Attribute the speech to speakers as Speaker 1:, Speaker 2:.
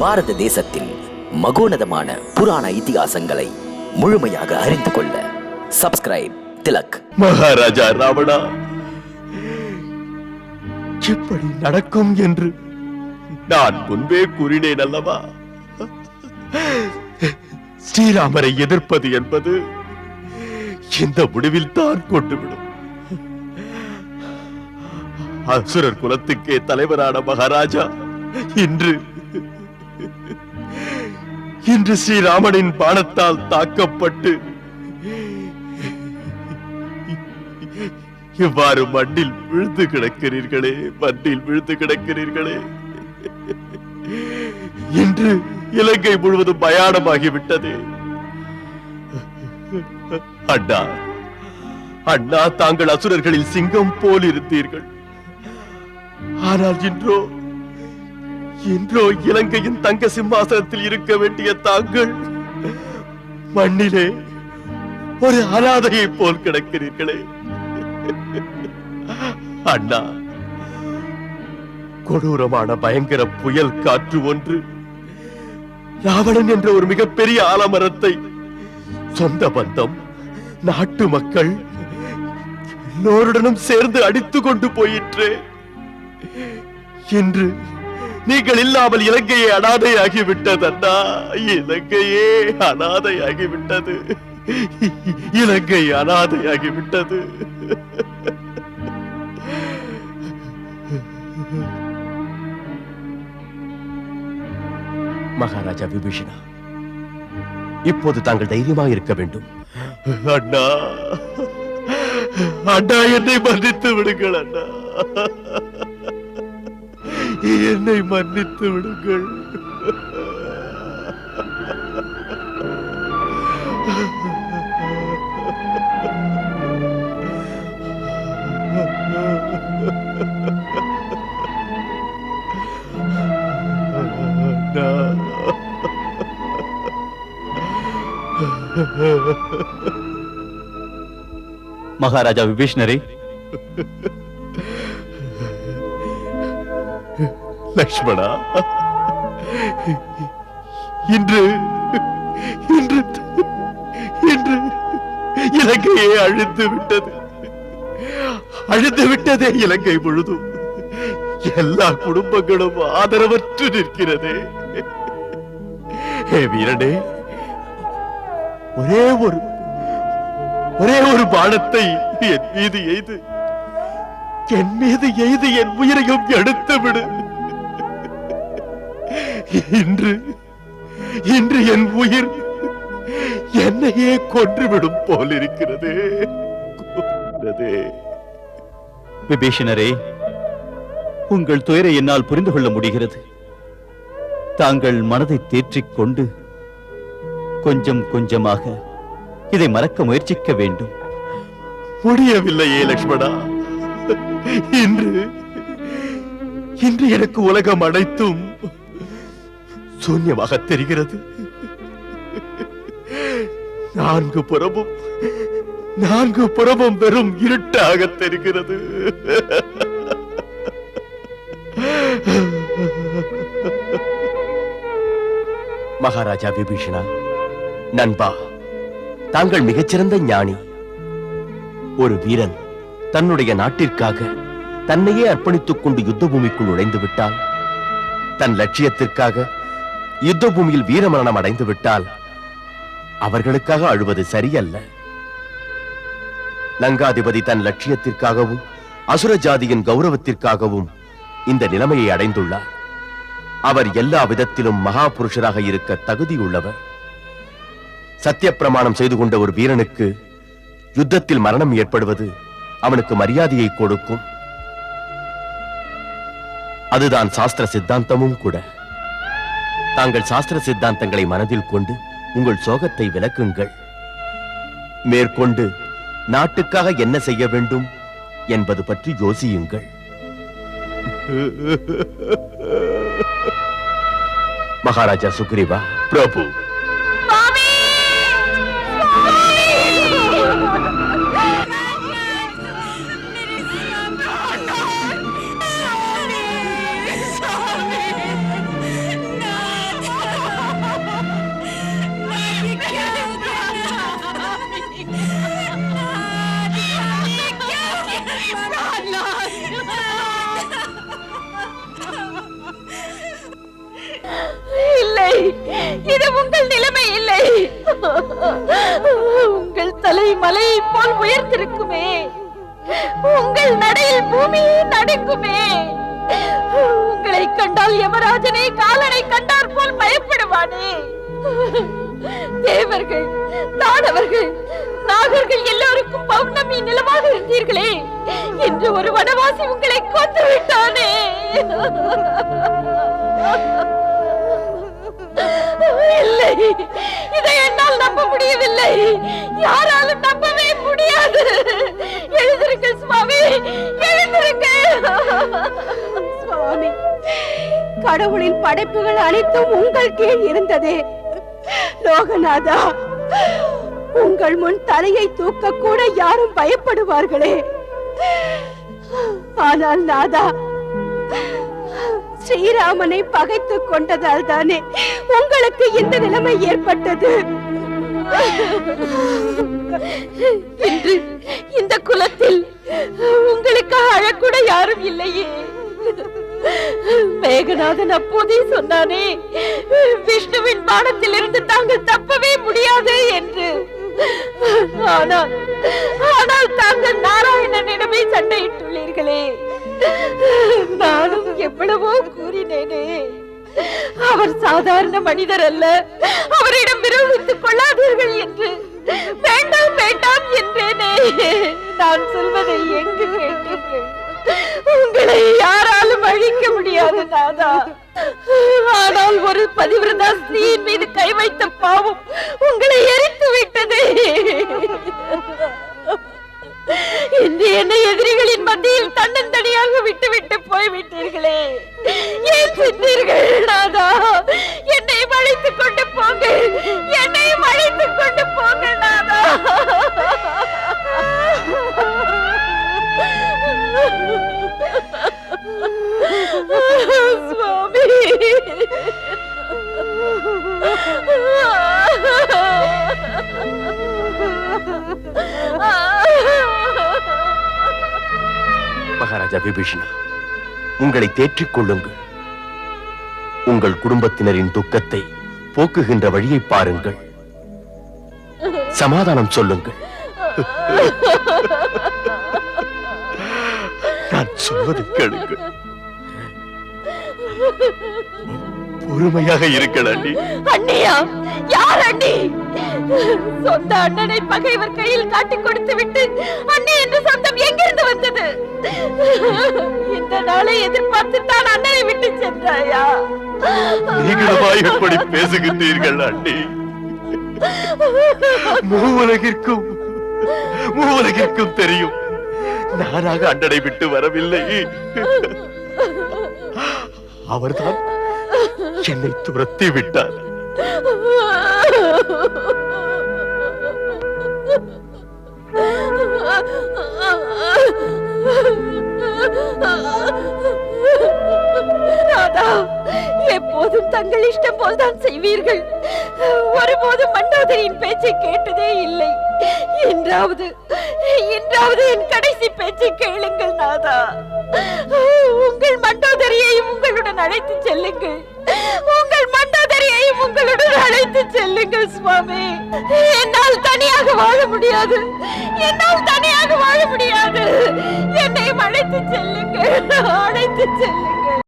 Speaker 1: பாரத தேசத்தின் மகோனதமான புராண இதிகாசங்களை முழுமையாக அறிந்து கொள்ள சப்ஸ்கிரைப் திலக்.
Speaker 2: மகாராஜா ராவணா எப்படி நடக்கும் என்று நான் முன்பே கூறினேன் அல்லவா? ஸ்ரீராமரை எதிர்ப்பது என்பது இந்த முடிவில் தான் கொண்டுவிடும். அசுரர் குலத்துக்கே தலைவரான மகாராஜா இன்று இன்று ஸ்ரீராமனின் பாணத்தால் தாக்கப்பட்டு இவ்வாறு மண்ணில் விழுந்து கிடக்கிறீர்களே மண்ணில் விழுந்து கிடக்கிறீர்களே. இன்று இலங்கை முழுவதும் பயானமாகிவிட்டது அண்ணா அண்ணா தாங்கள் அசுரர்களில் சிங்கம் போல் இருந்தீர்கள். ஆனால் இன்றோ இன்றோ இலங்கையின் தங்க சிம்மாசனத்தில் இருக்க வேண்டிய தாங்கள் மண்ணிலே ஒரு அனாதையை போல் கிடக்கிறீர்களே. அண்ணா கொடூரமான பயங்கர புயல் காற்று ஒன்று ராவணன் என்ற ஒரு மிகப்பெரிய ஆலமரத்தை சொந்த பந்தம் நாட்டு மக்கள் எல்லோருடனும் சேர்ந்து அடித்துக் கொண்டு போயிற்று. இன்று நீங்கள் இல்லாமல் இலங்கையே அனாதையாகிவிட்டது அண்ணா இலங்கையே அனாதையாகிவிட்டது. இலங்கை அனாதையாகிவிட்டது. மகாராஜா விபீஷணா இப்போது தாங்கள் தைரியமாக இருக்க வேண்டும். அண்ணா அண்ணா என்னை மன்னித்து விடுங்கள் அண்ணா. என்னை மன்னித்து விடுங்கள்.
Speaker 3: மகாராஜா விபீஷ்ணரே
Speaker 2: லக்ஷ்மணா? இன்று இன்று இன்று இலங்கையே அழிந்து விட்டது. அழிந்து விட்டதே இலங்கை முழுதும். எல்லா குடும்பங்களும் ஆதரவற்று நிற்கிறது. ஹே வீரனே ஒரே ஒரு ஒரே ஒரு பானத்தை என் மீது எய்து. என் மீது எய்து என் உயிரையும் எடுத்து விடு. இன்று இன்று என் உயிர் என்னையே கொன்றுவிடும் போல் இருக்கிறதே.
Speaker 3: விபீஷணரே உங்கள் துயரை என்னால் புரிந்து கொள்ள முடிகிறது. தாங்கள் மனதை தேற்றிக் கொண்டு கொஞ்சம் கொஞ்சமாக இதை மறக்க முயற்சிக்க வேண்டும்.
Speaker 2: முடியவில்லையே லக்ஷ்மணா. இன்று இன்று எனக்கு உலகம் அனைத்தும் சூன்யமாக தெரிகிறது. நான்கு புறமும் நான்கு புறமும் வெறும் இருட்டாக தெரிகிறது. மகாராஜா விபீஷணா நண்பா தாங்கள் மிகச்சிறந்த ஞானி. ஒரு வீரன் தன்னுடைய நாட்டிற்காக தன்னையே அர்ப்பணித்துக் கொண்டு யுத்த பூமிக்குள் நுழைந்து விட்டால் தன் லட்சியத்திற்காக யுத்த பூமியில் வீரமரணம் அடைந்து விட்டால் அவர்களுக்காக அழுவது சரியல்ல. லங்காதிபதி தன் லட்சியத்திற்காகவும் அசுர ஜாதியின் கௌரவத்திற்காகவும் இந்த நிலைமையை அடைந்துள்ளார். அவர் எல்லா விதத்திலும் மகா புருஷராக இருக்க தகுதியுள்ளவர் சத்திய பிரமாணம் செய்து கொண்ட ஒரு வீரனுக்கு யுத்தத்தில் மரணம் ஏற்படுவது அவனுக்கு மரியாதையை கொடுக்கும். அதுதான் சாஸ்திர சித்தாந்தமும் கூட. தாங்கள் சாஸ்திர சித்தாந்தங்களை மனதில் கொண்டு உங்கள் சோகத்தை விளக்குங்கள் மேற்கொண்டு நாட்டுக்காக என்ன செய்ய வேண்டும் என்பது பற்றி யோசியுங்கள். மகாராஜா சுக்ரீவா பிரபு
Speaker 4: மலையை போல் உயர்ந்திருக்குமே. உங்கள் நடையில் பூமியே நடுங்குமே உங்களை கண்டால் யமராஜனை காலனை கண்டார் போல் பயப்படுவானே. தேவர்கள் தானவர்கள் நாகர்கள் எல்லோருக்கும் பௌர்ணமி நிலமாக இருந்தீர்களே. என்று ஒரு வனவாசி உங்களை கொன்று விட்டானே இல்லை. இதை என்னால் நம்ப முடியவில்லை. யாராலும் நம்பவே முடியாது. எழுந்திருக்க சுவாமி எழுந்திருக்க
Speaker 5: சுவாமி கடவுளின் படைப்புகள் அனைத்தும் உங்கள் கீழ் இருந்ததே. லோகநாதா உங்கள் முன் தலையை தூக்க கூட யாரும் பயப்படுவார்களே. ஆனால் நாதா ஸ்ரீராமனை பகைத்துக் கொண்டதால் தானே உங்களுக்கு இந்த நிலைமை ஏற்பட்டது?
Speaker 4: இன்று இந்த குலத்தில் உங்களுக்கு அழக்கூட யாரும் இல்லையே. மேகநாதன் அப்போதே சொன்னானே விஷ்ணுவின் பானத்திலிருந்து தாங்கள் தப்பவே முடியாது என்று. ஆனால் ஆனால் தாங்கள் நாராயணனிடமே சண்டையிட்டுள்ளீர்களே. நானும் எவ்வளவோ கூறினேனே. அவர் சாதாரண மனிதர் அல்ல. அவரிடம் விரோதித்துக் கொள்ளாதீர்கள் என்று. வேண்டாம் வேண்டாம் என்றேனே. நான் சொல்வதை எங்கு கேட்டீர்கள் உங்களை யாராலும் அழிக்க முடியாது நாதா. ஆனால் ஒரு பதிவிரதா ஸ்திரீயின் மீது கை வைத்த பாவம் உங்கள் எரித்து விட்டதே இன்று என்னை எதிரிகளின் மத்தியில் தன்னந்தனியாக விட்டுவிட்டு போய்விட்டீர்களே. ஏன் சென்றீர்கள் நாதா? என்னை அழைத்துக் கொண்டு போங்க
Speaker 2: மகாராஜா விபீஷணா உங்களை தேற்றிக் கொள்ளுங்கள். உங்கள் குடும்பத்தினரின் துக்கத்தை போக்குகின்ற வழியை பாருங்கள். சமாதானம் சொல்லுங்கள். நான் சொல்வதை கேளுங்கள் பொறுமையாக இருங்கள் அண்ணி.
Speaker 4: அண்ணியா? யார் அண்ணி? சொந்த அண்ணனை பகைவர் கையில் காட்டிக் கொடுத்து விட்டு அண்ணி என்று சொந்தம் எங்கிருந்து வந்தது? இந்த நாளை எதிர்பார்த்து தான் அண்ணனை விட்டு சென்றாயா?
Speaker 2: நீங்களுமா எப்படி பேசுகின்றீர்கள் அண்ணி? மூவுலகிற்கும் மூவுலகிற்கும் தெரியும். நானாக அண்ணனை விட்டு வரவில்லை. அவர்தான் என்னை துரத்தி விட்டார்.
Speaker 4: ராதா எப்போதும் தங்கள் இஷ்டம் போல்தான் செய்வீர்கள். ஒருபோதும் மண்டோதரியின் பேச்சை கேட்டதே இல்லை. என்றாவது என்றாவது என் கடைசி பேச்சை கேளுங்கள் நாதா. உங்கள் மண்டோதரியையும் உங்களுடன் அழைத்து செல்லுங்கள். உங்கள் மண்டோதரியையும் உங்களுடன் அழைத்து செல்லுங்கள் சுவாமி. என்னால் தனியாக வாழ முடியாது. என்னால் தனியாக வாழ முடியாது. அழைத்து செல்லுங்கள் அழைத்து செல்லுங்கள்.